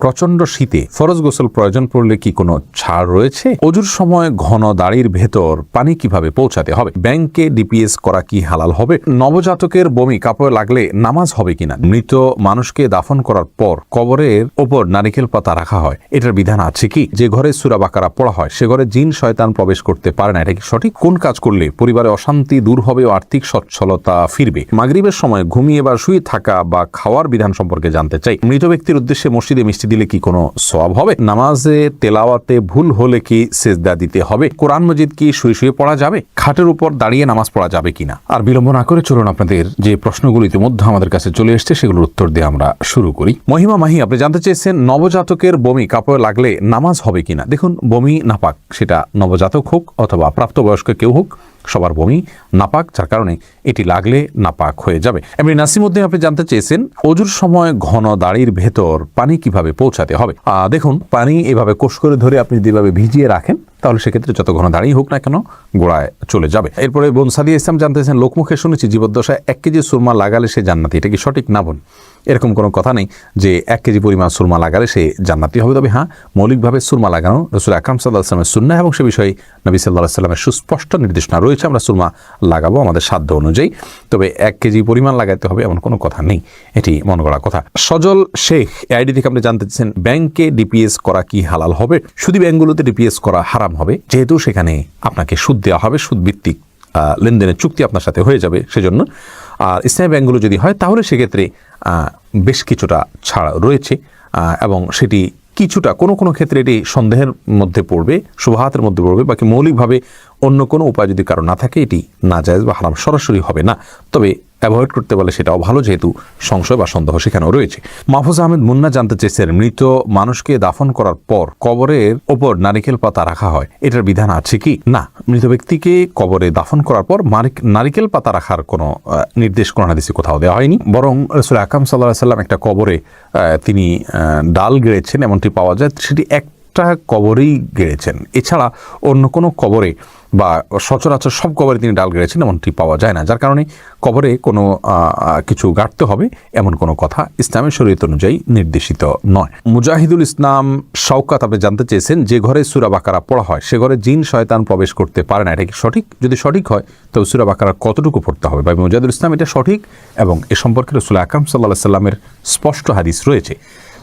প্রচণ্ড শীতে ফরজ গোসল প্রয়োজন পড়লে কি কোনো ছাড় রয়েছে? অজুর সময় ঘন দাড়ির ভেতর পানি কীভাবে পৌঁছাতে হবে? ব্যাংকে ডিপিএস করা কি হালাল হবে? নবজাতকের বমি কাপড়ে লাগলে নামাজ হবে কিনা? মৃত মানুষকে দাফন করার পর কবরের ওপর নারিকেল পাতা রাখা হয়। এটার বিধান আছে কি? যে ঘরে সুরা বাকারা পড়া হয়, সে ঘরে জিন শয়তান প্রবেশ করতে পারে না। এটা কি সঠিক? কোন কাজ করলে পরিবারে অশান্তি দূর হবে ও আর্থিক সচ্ছলতা ফিরবে? মাগরিবের সময় ঘুমিয়ে বা শুয়ে থাকা বা খাওয়ার বিধান সম্পর্কে জানতে চাই। মৃত ব্যক্তির উদ্দেশ্যে মসজিদে মিষ্টি দিলে কি কোনো সওয়াব হবে? নামাজে, তেলাওয়াতে ভুল হলে কি সেজদা দিতে হবে? কোরআন মজিদ কি শুয়ে শুয়ে পড়া যাবে? খাটের উপর দাঁড়িয়ে নামাজ পড়া যাবে কিনা? আর বিলম্ব না করে চলুন আপনাদের যে প্রশ্নগুলো ইতিমধ্যে আমাদের কাছে চলে এসছে, সেগুলোর উত্তর দিয়ে আমরা শুরু করি। মহিমা মাহি, আপনি জানতে চেয়েছেন নবজাতকের বমি কাপড়ে লাগলে নামাজ হবে কিনা? দেখুন, বমি নাপাক, সেটা নবজাতক হোক অথবা প্রাপ্তবয়স্ক কেউ হোক সবার বমি নাপাক, যার কারণে এটি লাগলে নাপাক হয়ে যাবে। এমনি নাসিমুদ্দিন আপনি জানতে চেয়েছেন অজুর সময় ঘন দাড়ির ভেতর পানি কীভাবে পৌঁছাতে হবে? দেখুন, পানি এভাবে কোষ করে ধরে আপনি যেভাবে ভিজিয়ে রাখেন, তাহলে সেক্ষেত্রে যত ঘন দাঁড়িয়ে হোক না কেন গোড়ায় চলে যাবে। এরপরে বোন সাদিয়া ইসলাম জানতে চেয়েছেন লোকমুখে শুনেছি জীবদ্দশায় এক কেজি সুরমা লাগালে সে জান্নাতি। এটা কি সঠিক না বোন এরকম কোনো কথা নেই যে এক কেজি পরিমাণ সুরমা লাগালে সে জান্নাতি হবে। তবে হ্যাঁ মৌলিকভাবে সুরমা লাগানো রসুল আকরাম সাল্লাহ আসলামের সুন্না এবং সে বিষয়ে নবী সাল্লাহ সাল্লামের সুস্পষ্ট নির্দেশনা রয়েছে। আমরা সুরমা লাগাবো আমাদের সাধ্য অনুযায়ী। তবে এক কেজি পরিমাণ লাগাতে হবে এমন কোনো কথা নেই। এটি মনে করা কথা। সজল শেখ আইডি থেকে আপনি জানতে চাচ্ছেন ব্যাংকে ডিপিএস করা কি হালাল হবে? শুধু ব্যাংকগুলোতে ডিপিএস করা হারাম হবে? যেহেতু সেখানে আপনাকে সুদ দেওয়া হবে সুদ ভিত্তিক লেনদেনের চুক্তি আপনার সাথে হয়ে যাবে সেজন্য। আর ইসলামী ব্যাংকগুলো যদি হয়, তাহলে সেক্ষেত্রে বেশ কিছুটা ছাড় রয়েছে এবং সেটি কিছুটা, কোনো কোনো ক্ষেত্রে এটি সন্দেহের মধ্যে পড়বে, শুভাহাতের মধ্যে পড়বে, বাকি মৌলিকভাবে অন্য কোনো উপায় যদি কারও না থাকে, এটি না যায় বা হারাম সরাসরি হবে না। তবে অ্যাভয়েড করতে পারলে সেটাও ভালো, যেহেতু সংশয় বা সন্দেহ সেখানেও রয়েছে। মাহফুজ আহমেদ মুন্না জানতে চেয়েছেন মৃত মানুষকে দাফন করার পর কবরের ওপর নারিকেল পাতা রাখা হয়, এটার বিধান আছে কি? না, মৃত ব্যক্তিকে কবরে দাফন করার পর নারিকেল পাতা রাখার কোনো নির্দেশ কোরআন হাদিসে কোথাও দেওয়া হয়নি। বরং রসুল আকাম সাল্লাহ সাল্লাম একটা কবরে তিনি ডাল গেড়েছেন, এমনটি পাওয়া যায়, সেটি একটা কবরেই গেড়েছেন। এছাড়া অন্য কোনো কবরে বা সচরাচর সব কবরে তিনি ডাল গেড়েছেন, এমনটি পাওয়া যায় না। যার কারণে কবরে কোনো কিছু গাঁটতে হবে, এমন কোনো কথা ইসলামের শরীয়ত অনুযায়ী নির্দেশিত নয়। মুজাহিদুল ইসলাম শওকাত আপনি জানতে চেয়েছেন, যে ঘরে সুরা বাকারা পড়া হয়, সে ঘরে জিন, শয়তান প্রবেশ করতে পারে না। এটা কি সঠিক? যদি সঠিক হয়, তবে সুরা বাকারা কতটুকু পড়তে হবে? বা মুজাহিদুল ইসলাম এটা সঠিক এবং এ সম্পর্কে রসুল আকরাম সাল্লাহ সাল্লামের স্পষ্ট হাদিস রয়েছে।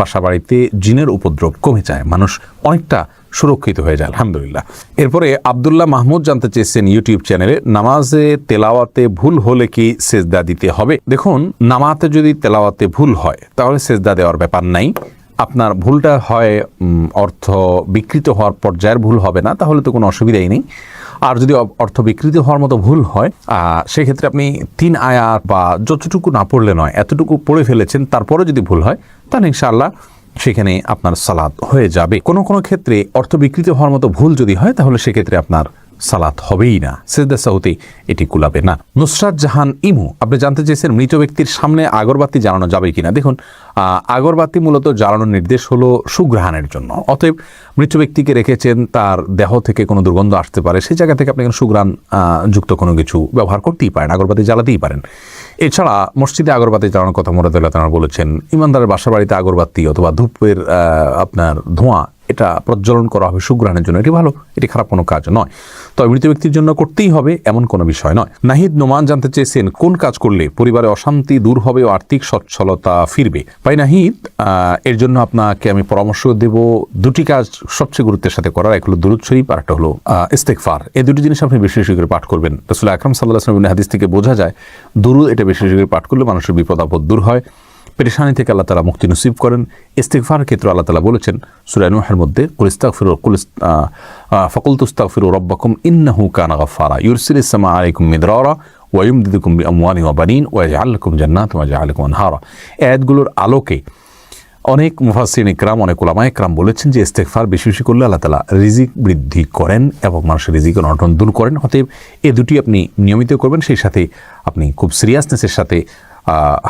বাসা বাড়িতে জিনের উপদ্রব কমে যায়। মানুষ অনেকটা সুরক্ষিত হয়ে যায়, আলহামদুলিল্লাহ। এরপরে আবদুল্লাহ মাহমুদ জানতে চেয়েছেন ইউটিউব চ্যানেলে, নামাজে তেলাওয়াতে ভুল হলে কি সেজদা দিতে হবে? দেখুন, নামাতে যদি তেলাওয়াতে ভুল হয়, তাহলে সেজদা দেওয়ার ব্যাপার নাই। আপনার ভুলটা হয় অর্থ বিকৃত হওয়ার পর্যায়ের ভুল হবে না, তাহলে তো কোনো অসুবিধাই নেই। আর যদি অর্থ বিকৃত হওয়ার মতো ভুল হয় সেক্ষেত্রে আপনি তিন আয়াত বা যতটুকু না পড়লে নয়, এতটুকু পড়ে ফেলেছেন তারপরে যদি ভুল হয়, তাহলে ইনশাআল্লাহ সেখানে আপনার সালাদ হয়ে যাবে। কোনো কোনো ক্ষেত্রে অর্থ বিকৃত হওয়ার মতো ভুল যদি হয়, তাহলে সেক্ষেত্রে আপনার সালাত হবেই না। সেজদা সাউতে এটি কুলাবে না। নুসরাত জাহান ইমু, আপনি জানতে চেয়েছেন মৃত ব্যক্তির সামনে আগরবাতি জ্বালানো যাবে কিনা। দেখুন আগরবাতি মূলত জ্বালানোর নির্দেশ হলো সুগ্রহণের জন্য। অতএব মৃত ব্যক্তিকে রেখেছেন, তার দেহ থেকে কোনো দুর্গন্ধ আসতে পারে সেই জায়গা থেকে আপনি কোনো সুগ্রাণ যুক্ত কোনো কিছু ব্যবহার করতেই পারেন, আগরবাতি জ্বালাতেই পারেন। এছাড়া মসজিদে আগরবাতি জ্বালানোর কথা মোরাদুল্লাহ তারা বলেছেন, ইমানদারের বাসা বাড়িতে আগরবাতি অথবা ধূপের আপনার ধোঁয়া এটা প্রজ্বলন করা হবে সুগ্রহণের জন্য। এটি ভালো, এটি খারাপ কোনো কাজ নয়। তবে মৃত ব্যক্তির জন্য করতেই হবে এমন কোনো বিষয় নয়। নাহিদ নোমান জানতে চেয়েছেন, কোন কাজ করলে পরিবারে অশান্তি দূর হবে ও আর্থিক সচ্ছলতা ফিরবে? ভাই নাহিদ এর জন্য আপনাকে আমি পরামর্শ দেব দুটি কাজ সবচেয়ে গুরুত্বের সাথে করার। এক হলো দুরুদ শরীফ, আর একটা হলো ইস্তেকফার এই দুটি জিনিস আপনি বেশি বেশি করে পাঠ করবেন। রসুল আকরম সাল্লাহ আসলাম হাদিস থেকে বোঝা যায়, দুরুদ এটা বেশি বেশি করে পাঠ করলে মানুষের বিপদ আপদ দূর হয়। পেরেশানি থেকে আল্লাহ তালা মুক্তি নসিব করেন। ইস্তেকফার ক্ষেত্রে আল্লাহ তালা বলেছেন সুরানুহের মধ্যে কুলিস্তাক ফিরো কুলিস ফকুল তুস্তাক ফিরো রব্বাকুম ইন্নাহু কানা গফারা ইউরসিল ইসলামা আলাইকুম মিদরারা ওয়ুমদিদুকুম বি আমওয়ানি ওয়া বানিন ওয়া জাআলাকুম জান্নাত ওয়া জাআলাকুম আনহারা। এই আয়াতগুলোর আলোকে অনেক মুফাসিন ইকরাম, অনেক ওলামা ইকরাম বলেছেন যে ইস্তেকফার বেশি বেশি করলে আল্লাহ তালা রিজিক বৃদ্ধি করেন এবং মানুষের রিজিক অনটন দূর করেন। অতএব এ দুটি আপনি নিয়মিত করবেন, সেই সাথে আপনি খুব সিরিয়াসনেসের সাথে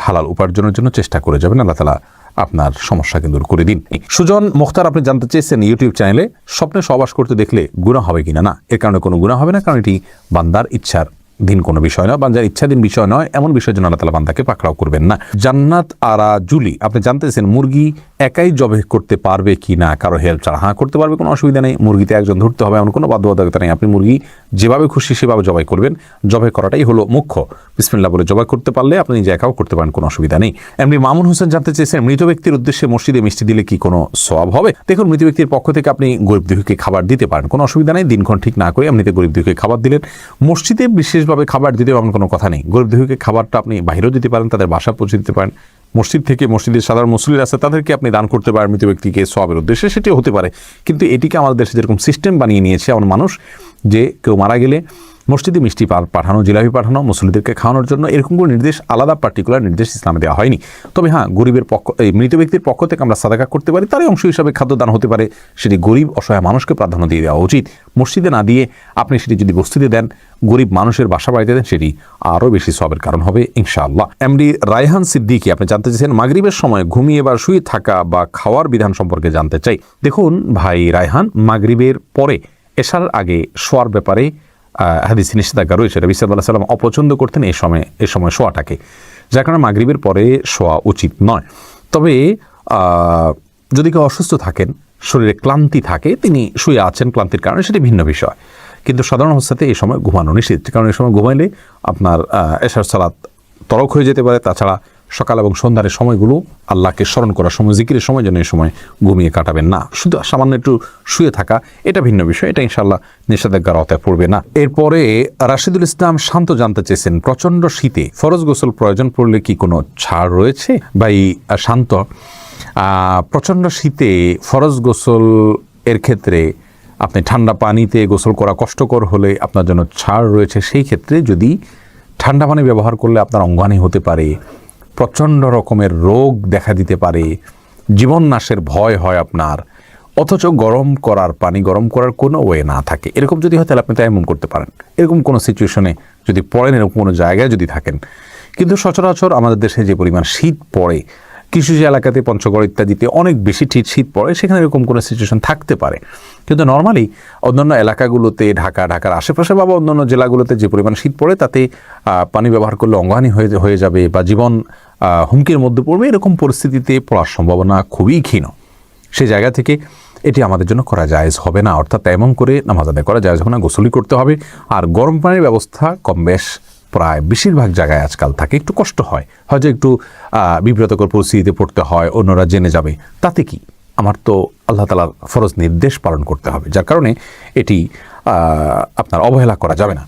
হালাল উপার্জনের জন্য চেষ্টা করে যাবেন। আল্লাহ তালা আপনার সমস্যাকে দূর করে দিন। সুজন মুখতার, আপনি জানতে চেয়েছেন ইউটিউব চ্যানেলে স্বপ্নে সবাস করতে দেখলে গুণা হবে কিনা? না, এর কারণে কোনো গুণা হবে না, কারণ এটি বান্দার ইচ্ছার দিন কোনো বিষয় নয়। বান্দার ইচ্ছাধীন বিষয় নয়, এমন বিষয়ের জন্য আল্লাহ তালা বান্দাকে পাকড়াও করবেন না। জান্নাত আরা জুলি, আপনি জানতেছেন মুরগি একাই জবে করতে পারবে কি না কারও হেল্প ছাড়া হ্যাঁ করতে পারবে, কোনো অসুবিধা নেই। মুরগিতে একজন ধরতে হবে, এমন কোনো বাধ্যবাধকতা নেই। আপনি মুরগি যেভাবে খুশি সেভাবে জবাই করবেন। জবাই করাটাই হলো মুখ্য। বিসমিল্লা বলে জবাই করতে পারলে আপনি একাও করতে পারেন, কোনো অসুবিধা নেই। এমনি মামুন হোসেন জানতে চেয়েছেন, মৃত ব্যক্তির উদ্দেশ্যে মসজিদে মিষ্টি দিলে কি কোনো সওয়াব হবে? দেখুন, মৃত ব্যক্তির পক্ষ থেকে আপনি গরিব দুঃখীকে খাবার দিতে পারেন, কোনো অসুবিধা নেই, দিনক্ষণ ঠিক না করে এমনিতে গরিব দুঃখীকে খাবার দিলেন। মসজিদে বিশেষভাবে খাবার দিতে এমন কোনো কথা নেই। গরিব দুঃখীকে খাবারটা আপনি বাইরেও দিতে পারেন, তাদের বাসা পৌঁছে দিতে পারেন। মসজিদ থেকে মসজিদের সাধারণ মুসলির আছে, তাদেরকে আপনি দান করতে পারেন মৃত ব্যক্তিকে সবের উদ্দেশ্যে, সেটিও হতে পারে। কিন্তু এটিকে আমাদের দেশে যেরকম সিস্টেম বানিয়ে নিয়েছে, এমন মানুষ যে কেউ মারা গেলে মসজিদে মিষ্টি পাঠানো, জিলাপি পাঠানো মুসলিমদেরকে খাওয়ানোর জন্য এরকম কোনো নির্দেশ, আলাদা পার্টিকুলার নির্দেশ ইসলামে দেওয়া হয়নি। তবে হ্যাঁ গরিবের পক্ষ, এই মৃত ব্যক্তির পক্ষ থেকে আমরা সাদাকা করতে পারি, তারই অংশ হিসাবে খাদ্যদান হতে পারে। সেটি গরিব, অসহায় মানুষকে প্রাধান্য দিয়ে দেওয়া উচিত। মসজিদে না দিয়ে আপনি সেটি যদি বস্তিতে দেন, গরিব মানুষের বাসা বাড়িতে দেন, সেটি আরও বেশি সবের কারণ হবে, ইনশাআল্লাহ। এমডি রায়হান সিদ্দিকি, আপনি জানতে চেয়েছেন, মাগরিবের সময় ঘুমিয়ে বা শুয়ে থাকা বা খাওয়ার বিধান সম্পর্কে জানতে চাই। দেখুন ভাই রায়হান, মাগরিবের পরে এশার আগে শোয়ার ব্যাপারে হাদিসে নিষেধাজ্ঞা রয়েছে। রবি সাল্লাহ সাল্লাম অপছন্দ করতেন এই সময় এ সময় শোয়াটাকে। যার কারণে মাগরিবের পরে শোয়া উচিত নয়। তবে যদি কেউ অসুস্থ থাকেন, শরীরে ক্লান্তি থাকে, তিনি শুয়ে আছেন, ক্লান্তির কারণে সেটি ভিন্ন বিষয়। কিন্তু সাধারণ অবস্থাতে এই সময় ঘুমানো নিষেধ। কারণ এই সময় ঘুমাইলে আপনার এশার সালাত তরক হয়ে যেতে পারে। তাছাড়া সকাল এবং সন্ধ্যার সময়গুলো আল্লাহকে স্মরণ করার সময়, জিকিরের সময় যেন এই সময় ঘুমিয়ে কাটাবেন না। শুধু সামান্য একটু শুয়ে থাকা, এটা ভিন্ন বিষয়, এটা ইনশাল্লাহ নিষেধাজ্ঞার আওতায় পড়বে না। এরপরে রাশিদুল ইসলাম শান্ত জানতে চেয়েছেন, প্রচণ্ড শীতে ফরজ গোসল প্রয়োজন পড়লে কি কোনো ছাড় রয়েছে? বা এই শান্ত প্রচণ্ড শীতে ফরজ গোসল এর ক্ষেত্রে আপনি ঠান্ডা পানিতে গোসল করা কষ্টকর হলে আপনার জন্য ছাড় রয়েছে। সেই ক্ষেত্রে যদি ঠান্ডা পানি ব্যবহার করলে আপনার অঙ্গানি হতে পারে। প্রচণ্ড রকমের রোগ দেখা দিতে পারে। জীবন নাশের ভয় হয় আপনার। অথচ গরম করার পানি গরম করার কোনো ওয়ে না থাকে। এরকম যদি হয় তাহলে আপনি এমন করতে পারেন। এরকম কোনো সিচুয়েশনে যদি পড়েন, এরকম কোনো জায়গায় যদি থাকেন। কিন্তু সচরাচর আমাদের দেশে যে পরিমাণ শীত পড়ে, কিছু যে এলাকাতে পঞ্চগড় ইত্যাদিতে অনেক বেশি ঠিক শীত পড়ে, সেখানে এরকম কোনো সিচুয়েশন থাকতে পারে। কিন্তু নর্মালি অন্যান্য এলাকাগুলোতে, ঢাকা, ঢাকার আশেপাশে বা অন্যান্য জেলাগুলোতে যে পরিমাণ শীত পড়ে, তাতে পানি ব্যবহার করলে অঙ্গহানি হয়ে হয়ে যাবে বা জীবন হুমকির মধ্যে পড়বে, এরকম পরিস্থিতিতে পড়ার সম্ভাবনা খুবই ক্ষীণ। সে জায়গা থেকে এটি আমাদের জন্য করা জায়েজ হবে না। অর্থাৎ এমন করে নামাজ আদায় করা জায়েজ হবে না গোসলি করতে হবে। আর গরম পানির ব্যবস্থা কম বেশ, প্রায় বেশিরভাগ জায়গায় আজকাল থাকে, একটু কষ্ট হয়। হয়তো একটু বিব্রতকর পরিস্থিতিতে পড়তে হয়, অন্যরা জেনে যাবে। তাতে কি? আমার তো আল্লাহ তালার ফরজ নির্দেশ পালন করতে হবে, যার কারণে এটি আপনার অবহেলা করা যাবে না।